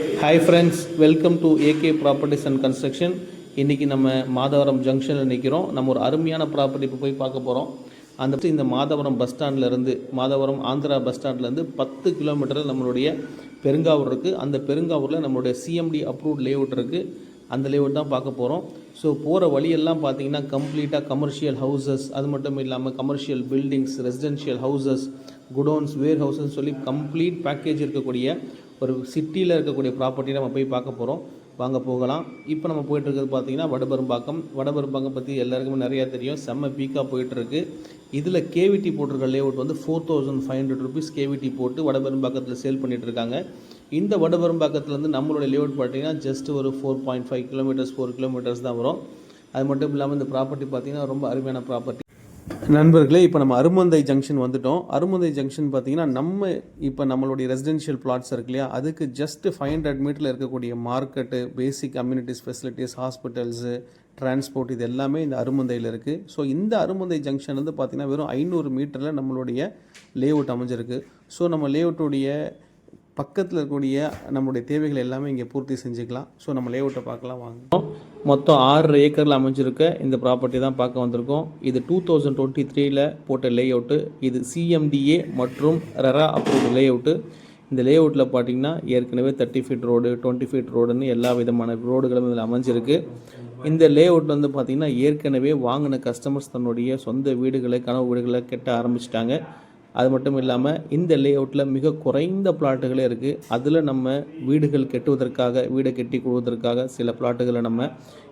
Hi friends welcome to AK properties and construction இன்றைக்கி நம்ம மாதவரம் ஜங்ஷனில் நிற்கிறோம் நம்ம ஒரு அருமையான ப்ராப்பர்ட்டி இப்போ போய் பார்க்க போகிறோம் அந்த இந்த மாதவரம் பஸ் ஸ்டாண்ட்லேருந்து மாதவரம் ஆந்திரா பஸ் ஸ்டாண்ட்லேருந்து பத்து கிலோமீட்டரில் நம்மளுடைய பெருங்காவூர் இருக்குது அந்த பெருங்காவூரில் நம்மளுடைய சிஎம்டி அப்ரூவ்ட் லேஅவுட் இருக்குது அந்த லேஅவுட் தான் பார்க்க போகிறோம் ஸோ போகிற வழியெல்லாம் பார்த்தீங்கன்னா கம்ப்ளீட்டாக கமர்ஷியல் ஹவுசஸ் அது மட்டும் இல்லாமல் commercial buildings residential houses godowns warehouses சொல்லி கம்ப்ளீட் பேக்கேஜ் இருக்கக்கூடிய ஒரு சிட்டியில் இருக்கக்கூடிய ப்ராப்பர்ட்டி நம்ம போய் பார்க்க போகிறோம் வாங்க போகலாம். இப்போ நம்ம போயிட்டுருக்கிறது பார்த்தீங்கன்னா வடபெரும்பாக்கம். வடபெரும்பாக்கம் பற்றி எல்லாருக்குமே நிறையா தெரியும். செம்ம பீக்காக போயிட்டுருக்கு. இதில் கேவிடி போட்டிருக்க லேஅவுட் வந்து four thousand five hundred rupees KVD போட்டு வடபெரும்பாக்கத்தில் சேல் பண்ணிகிட்ருக்காங்க இருக்காங்க இந்த வடபெரும்பாக்கத்துலேருந்து நம்மளுடைய லேஅவுட் பார்த்தீங்கன்னா ஜஸ்ட் ஒரு four point five kilometres four kilometres தான் வரும். அது மட்டும் இல்லாமல் இந்த ப்ராப்பர்ட்டி பார்த்தீங்கன்னா ரொம்ப அருமையான ப்ராப்பர்ட்டி நண்பர்களே இப்போ நம்ம அருமந்தை ஜங்ஷன் வந்துட்டோம். அருமந்தை ஜங்ஷன் பார்த்தீங்கன்னா நம்ம இப்போ நம்மளுடைய ரெசிடென்ஷியல் பிளாட்ஸ் இருக்கு இல்லையா? அதுக்கு ஜஸ்ட் ஃபைவ் ஹண்ட்ரட் மீட்டரில் இருக்கக்கூடிய market basic communities facilities hospitals transport இது எல்லாமே இந்த அருமந்தையில் இருக்குது ஸோ இந்த அருமந்தை ஜங்ஷன் வந்து பார்த்திங்கன்னா வெறும் ஐநூறு மீட்டரில் நம்மளுடைய லேஅவுட் அமைஞ்சிருக்கு. ஸோ நம்ம லேஅவுட்டுடைய பக்கத்தில் இருக்கக்கூடிய நம்மளுடைய தேவைகள் எல்லாமே இங்கே பூர்த்தி செஞ்சுக்கலாம். ஸோ நம்ம லேஅவுட்டை பார்க்கலாம் வாங்க. மொத்தம் ஆறு ஏக்கரில் அமைஞ்சிருக்க இந்த ப்ராப்பர்ட்டி தான் பார்க்க வந்திருக்கோம். இது டூ தௌசண்ட் டுவெண்ட்டி த்ரீல போட்ட லேஅவுட்டு இது சிஎம்டிஏ மற்றும் ரெரா அப்ரூவ்டு லேஅவுட்டு இந்த லேஅவுட்டில் பார்த்தீங்கன்னா ஏற்கனவே thirty feet road twenty feet ரோடுன்னு எல்லா விதமான ரோடுகளும் இதில் அமைஞ்சிருக்கு. இந்த லேஅவுட் வந்து பார்த்திங்கன்னா ஏற்கனவே வாங்கின கஸ்டமர்ஸ் தன்னுடைய சொந்த வீடுகளை கனவு வீடுகளை கட்ட ஆரம்பிச்சிட்டாங்க. அது மட்டும் இல்லாமல் இந்த லேஅவுட்டில் மிக குறைந்த பிளாட்டுகளே இருக்குது அதில் நம்ம வீடுகள் கட்டுவதற்காக வீடை கட்டி கொடுவதற்காக சில பிளாட்டுகளை நம்ம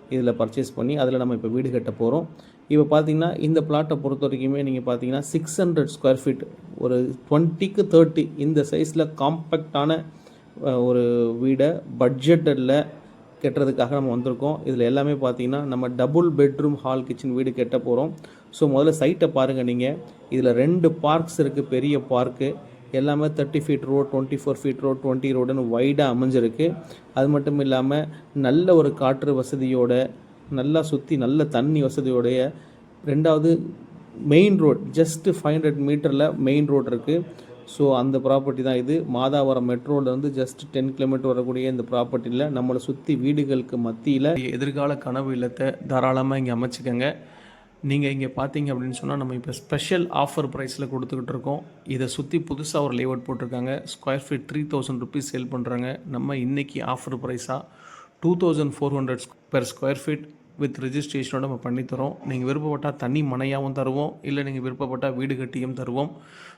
இதில் பர்ச்சேஸ் பண்ணி அதில் நம்ம இப்போ வீடு கட்ட போகிறோம் இப்போ பார்த்தீங்கன்னா இந்த பிளாட்டை பொறுத்த வரைக்குமே நீங்கள் பார்த்தீங்கன்னா சிக்ஸ் ஹண்ட்ரட் ஸ்கொயர் ஃபீட் ஒரு டுவெண்ட்டிக்கு தேர்ட்டி இந்த சைஸில் காம்பேக்டான ஒரு வீடை பட்ஜெட்டில் கட்டுறதுக்காக நம்ம வந்திருக்கோம். இதில் எல்லாமே பார்த்தீங்கன்னா நம்ம டபுள் பெட்ரூம் ஹால் கிச்சன் வீடு கட்ட போகிறோம் ஸோ முதல்ல சைட்டை பாருங்கள் நீங்கள் இதில் ரெண்டு பார்க்ஸ் இருக்குது பெரிய பார்க்கு எல்லாமே thirty feet road twenty four feet road twenty ரோடுன்னு வைடாக அமைஞ்சிருக்கு. அது மட்டும் இல்லாமல் நல்ல ஒரு காற்று வசதியோட நல்லா சுற்றி நல்ல தண்ணி வசதியோடைய ரெண்டாவது main road just five hundred மீட்டரில் மெயின் ரோட் இருக்குது ஸோ அந்த ப்ராப்பர்ட்டி தான் இது. மாதாவரம் மெட்ரோவில் வந்து ஜஸ்ட் டென் கிலோமீட்டர் வரக்கூடிய இந்த ப்ராப்பர்ட்டியில் நம்மளை சுற்றி வீடுகளுக்கு மத்தியில் எதிர்கால கனவு இல்லத்தை தாராளமாக இங்கே அமைச்சுக்கோங்க. நீங்கள் இங்கே பார்த்தீங்க அப்படின்னு சொன்னால் நம்ம இப்போ ஸ்பெஷல் ஆஃபர் ப்ரைஸில் கொடுத்துக்கிட்டு இருக்கோம். இதை சுற்றி புதுசாக ஒரு லேஅவுட் போட்டிருக்காங்க. Square feet three thousand rupees sale பண்ணுறாங்க நம்ம இன்றைக்கி offer ப்ரைஸாக two thousand four hundred per square feet with ரிஜிஸ்ட்ரேஷனோட நம்ம பண்ணித்தரோம் நீங்கள் விருப்பப்பட்டால் தனி மனையாகவும் தருவோம். இல்லை நீங்கள் விருப்பப்பட்டால் வீடு கட்டியும் தருவோம்.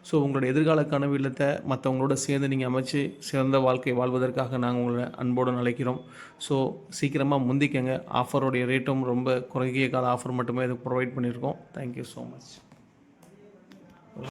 ஸோ உங்களோட எதிர்கால கனவு இல்லத்தை மற்றவங்களோட சேர்ந்து நீங்கள் அமைச்சு சிறந்த வாழ்க்கை வாழ்வதற்காக நாங்கள் உங்களை அன்போடு அழைக்கிறோம். ஸோ சீக்கிரமாக முந்திக்கங்க. ஆஃபருடைய ரேட்டும் ரொம்ப குறுகிய கால ஆஃபர் மட்டுமே இது ப்ரொவைட் பண்ணியிருக்கோம். Thank you so much